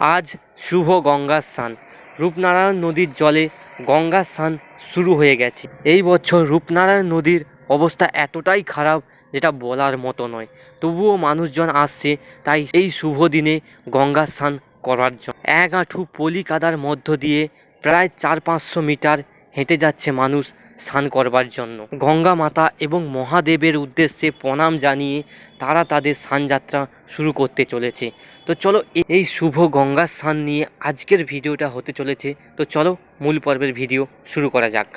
আজ শুভ গঙ্গা স্নান। রূপনারায়ণ নদীর জলে গঙ্গা স্নান শুরু হয়ে গেছে। এই বছর রূপনারায়ণ নদীর অবস্থা এতটাই খারাপ যেটা বলার মতো নয়। তবুও মানুষজন আসছে, তাই এই শুভ দিনে গঙ্গা স্নান করার জন্য। এক আঁঠু পলি কাদার মধ্য দিয়ে প্রায় চার পাঁচশো মিটার হেঁটে যাচ্ছে মানুষ স্নান করবার জন্য। গঙ্গা মাতা এবং মহাদেবের উদ্দেশ্যে প্রণাম জানিয়ে তারা তাদের স্নানযাত্রা শুরু করতে চলেছে। তো চলো এই শুভ গঙ্গা স্নান নিয়ে আজকের ভিডিওটা হতে চলেছে। তো চলো, মূল পর্বের ভিডিও শুরু করা যাক।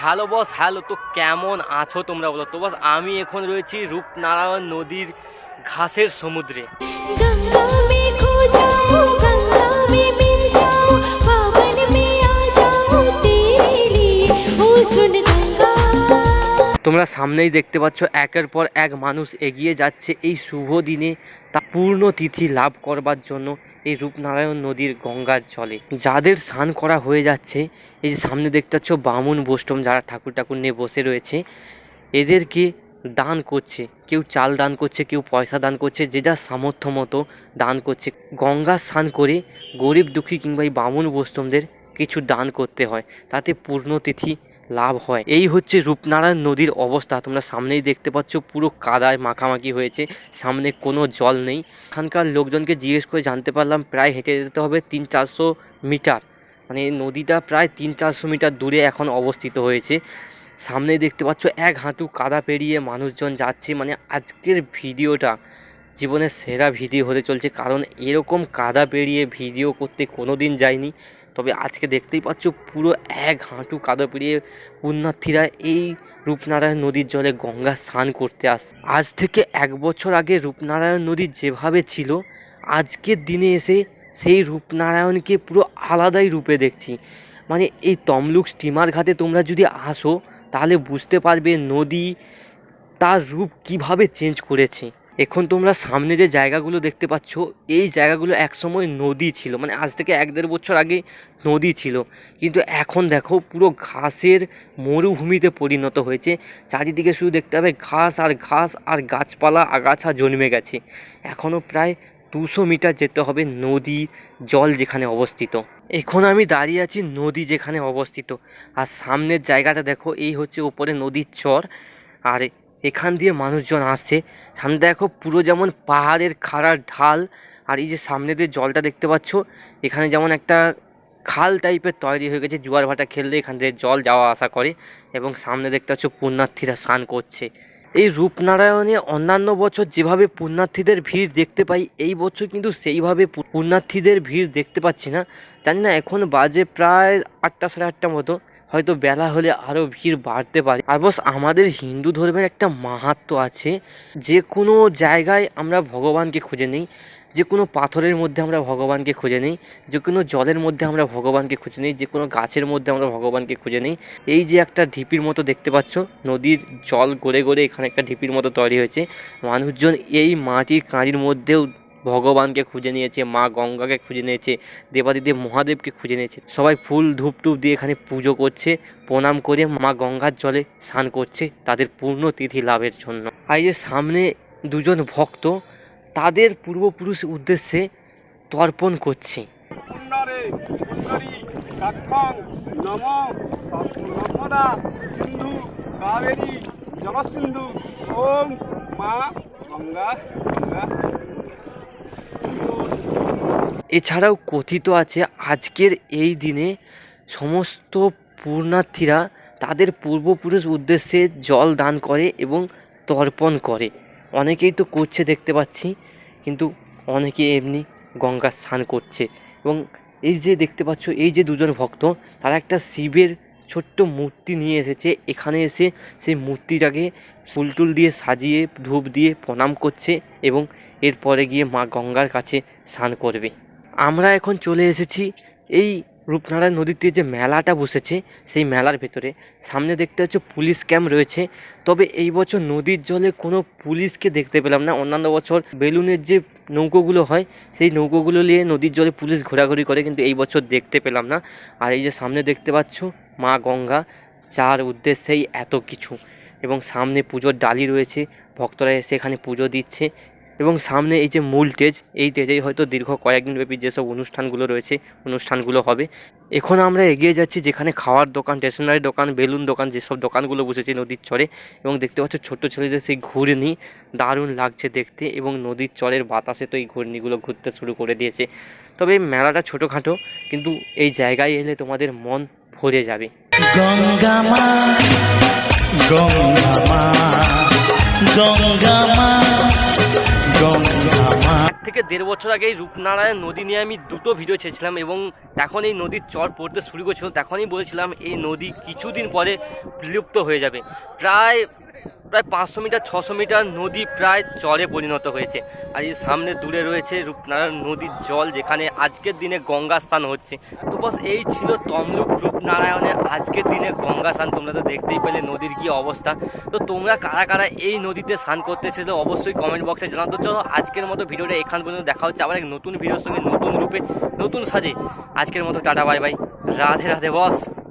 হ্যালো বস, হ্যালো, তো কেমন আছো তোমরা বলো? তো বস, আমি এখন রয়েছি রূপনারায়ণ নদীর ঘাসের সমুদ্রে। তোমরা সামনেই দেখতে পাচ্ছ, একের পর এক মানুষ এগিয়ে যাচ্ছে এই শুভ দিনে। তা পূর্ণ তিথি লাভ করবার জন্য এই রূপনারায়ণ নদীর গঙ্গার জলে। যাদের স্নান করা হয়ে যাচ্ছে, এই যে সামনে দেখতে পাচ্ছ বামুন বৈষ্ণব যারা ঠাকুর ঠাকুর নিয়ে বসে রয়েছে, এদেরকে দান করছে। কেউ চাল দান করছে, কেউ পয়সা দান করছে, যে যার সামর্থ্য মতো দান করছে। গঙ্গা স্নান করে গরিব দুঃখী কিংবা এই বামুন বৈষ্ণবদের কিছু দান করতে হয়। তাতে পূর্ণতিথি লাভ হয়। এই হচ্ছে রূপনারায়ণ নদীর অবস্থা। তোমরা সামনেই দেখতে পাচ্ছ, পুরো কাদায় মাখামাখি হয়েছে। সামনে কোনো জল নেই। এখানকার লোকজনকে জিজ্ঞেস করে জানতে পারলাম, প্রায় হেঁটে যেতে হবে তিন চারশো মিটার। মানে নদীটা প্রায় তিন চারশো মিটার দূরে এখন অবস্থিত হয়েছে। সামনে দেখতে পাচ্ছ, এক হাঁটু কাদা পেরিয়ে মানুষজন যাচ্ছে। মানে আজকের ভিডিওটা জীবনের সেরা ভিডিও হতে চলছে। কারণ এরকম কাদা পেরিয়ে ভিডিও করতে কোনো দিন যায়নি তবে আজকে দেখতেই পাচ্ছ পুরো এক হাঁটু কাদা পেরিয়ে পুণ্যার্থীরা এই রূপনারায়ণ নদীর জলে গঙ্গা স্নান করতে আসে আজ থেকে এক বছর আগে রূপনারায়ণ নদী যেভাবে ছিল, আজকের দিনে এসে সেই রূপনারায়ণকে পুরো আলাদাই রূপে দেখছি। মানে এই তমলুক স্টিমার ঘাটে তোমরা যদি আসো, তাহলে বুঝতে পারবে নদী তার রূপ কীভাবে চেঞ্জ করেছে। এখন তোমরা সামনে যে জায়গাগুলো দেখতে পাচ্ছ, এই জায়গাগুলো একসময় নদী ছিল। মানে আজ থেকে এক দেড় বছর আগে নদী ছিল। কিন্তু এখন দেখো, পুরো ঘাসের মরুভূমিতে পরিণত হয়েছে। চারিদিকে শুধু দেখতে হবে ঘাস আর ঘাস আর গাছপালা, আগাছা জন্মে গেছে। এখনও প্রায় দুশো মিটার যেতে হবে নদী জল যেখানে অবস্থিত। এখন আমি দাঁড়িয়ে আছি নদী যেখানে অবস্থিত। আর সামনের জায়গাটা দেখো, এই হচ্ছে ওপরে নদীর চর। আর এখান দিয়ে মানুষজন আসছে। সামনে দেখো পুরো যেমন পাহাড়ের খাড়া ঢাল, আর এই যে সামনে দিয়ে জলটা দেখতে পাচ্ছ, এখানে যেমন একটা খাল টাইপের তৈরি হয়ে গেছে, জোয়ার ভাটা খেললে এখান থেকে জল যাওয়া আসা করে, এবং সামনে দেখতে পাচ্ছ পুণ্যার্থীরা স্নান করছে। এই রূপনারায়ণে অন্যান্য বছর যেভাবে পুণ্যার্থীদের ভিড় দেখতে পাই, এই বছর কিন্তু সেইভাবে পুণ্যার্থীদের ভিড় দেখতে পাচ্ছি না। জানি না, এখন বাজে প্রায় আটটা সাড়ে আটটা মতো। হয়তো বেলা হলে আরও ভিড় বাড়তে পারে। আর বস আমাদের হিন্দু ধর্মের একটা মাহাত্ম্য আছে, যে কোনো জায়গায় আমরা ভগবানকে খুঁজে নিই, যে কোনো পাথরের মধ্যে আমরা ভগবানকে খুঁজে নিই, যে কোনো জলের মধ্যে আমরা ভগবানকে খুঁজে নিই, যে কোনো গাছের মধ্যে আমরা ভগবানকে খুঁজে নিই। এই যে একটা ঢিপির মতো দেখতে পাচ্ছ, নদীর জল গড়ে গড়ে এখানে একটা ঢিপির মতো তৈরি হয়েছে। মানুষজন এই মাটির কাঁড়ির মধ্যেও ভগবানকে খুঁজে নিয়েছে, মা গঙ্গাকে খুঁজে নিয়েছে, দেবাদিদেব মহাদেবকে খুঁজে নিয়েছে। সবাই ফুল ধূপ টুপ দিয়ে এখানে পুজো করছে, প্রণাম করে মা গঙ্গার জলে স্নান করছে তাদের পূর্ণ তিথি লাভের জন্য। আর এই যে সামনে দুজন ভক্ত, তাদের পূর্বপুরুষ উদ্দেশ্যে তর্পণ করছে। সিন্ধু ওম মা গঙ্গা গঙ্গা এছাড়াও কথিত আছে, আজকের এই দিনে সমস্ত পূর্ণার্থীরা তাদের পূর্বপুরুষ উদ্দেশ্যে জল দান করে এবং তর্পণ করে। অনেকেই তো করছে, দেখতে পাচ্ছি, কিন্তু অনেকে এমনি গঙ্গা স্নান করছে। এবং এই যে দেখতে পাচ্ছ, এই যে দুজন ভক্ত, তারা একটা শিবের ছোট্ট মূর্তি নিয়ে এসেছে। এখানে এসে সেই মূর্তিটাকে ফুল টুল দিয়ে সাজিয়ে, ধূপ দিয়ে প্রণাম করছে এবং এরপরে গিয়ে মা গঙ্গার কাছে স্নান করবে। আমরা এখন চলে এসেছি এই রূপনারায়ণ নদীতে যে মেলাটা বসেছে, সেই মেলার ভেতরে। সামনে দেখতে হচ্ছে পুলিশ ক্যাম্প রয়েছে। তবে এই বছর নদীর জলে কোনো পুলিশকে দেখতে পেলাম না। অন্যান্য বছর বেলুনের যে নৌকোগুলো হয়, সেই নৌকোগুলো নিয়ে নদীর জলে পুলিশ ঘোরাঘুরি করে, কিন্তু এই বছর দেখতে পেলাম না। আর এই যে সামনে দেখতে পাচ্ছ মা গঙ্গা, যার উদ্দেশ্যেই এত কিছু। এবং সামনে পুজোর ডালি রয়েছে। ভক্তরা এসে এখানে পুজো দিচ্ছে। এবং সামনে এই যে মূল স্টেজ এই স্টেজেই হয়তো দীর্ঘ কয়েকদিন ব্যাপী যেসব অনুষ্ঠানগুলো রয়েছে, অনুষ্ঠানগুলো হবে। এখন আমরা এগিয়ে যাচ্ছি যেখানে খাওয়ার দোকান স্টেশনারি দোকান, বেলুন দোকান যেসব দোকানগুলো বসেছে নদীর চরে এবং দেখতে পাচ্ছ ছোট্ট ছেলেদের সেই ঘূর্ণি দারুণ লাগছে দেখতে এবং নদীর চরের বাতাসে তো এই ঘূর্ণিগুলো ঘুরতে শুরু করে দিয়েছে। তবে এই মেলাটা ছোটোখাটো, কিন্তু এই জায়গায় এলে তোমাদের মন ভরে যাবে। গঙ্গা মা, গঙ্গা থেকে দেড় বছর আগে রূপনারায়ণ নদী নিয়ে আমি দুটো ভিডিও চেয়েছিলাম এবং এখন এই নদীর চর পড়তে শুরু করেছিল, তখনই বলেছিলাম এই নদী কিছুদিন পরে বিলুপ্ত হয়ে যাবে। প্রায় প্রায় পাঁচশো মিটার, ছশো মিটার নদী প্রায় চরে পরিণত হয়েছে। আর এই সামনে দূরে রয়েছে রূপনারায়ণ নদীর জল, যেখানে আজকের দিনে গঙ্গা স্নান হচ্ছে। তো বস, এই ছিল তমলুক রূপনারায়ণের আজকের দিনে গঙ্গা স্নান। তোমরা তো দেখতেই পেলে নদীর কি অবস্থা। তো তোমরা কারা কারা এই নদীতে স্নান করতে এসেছ, অবশ্যই কমেন্ট বক্সে জানাও। চলো, আজকের মতো ভিডিওটা এখান পর্যন্ত দেখা হচ্ছে। আবার এক নতুন ভিডিওর সঙ্গে নতুন রূপে, নতুন সাজে। আজকের মতো tata, bye bye. Radhe Radhe boss.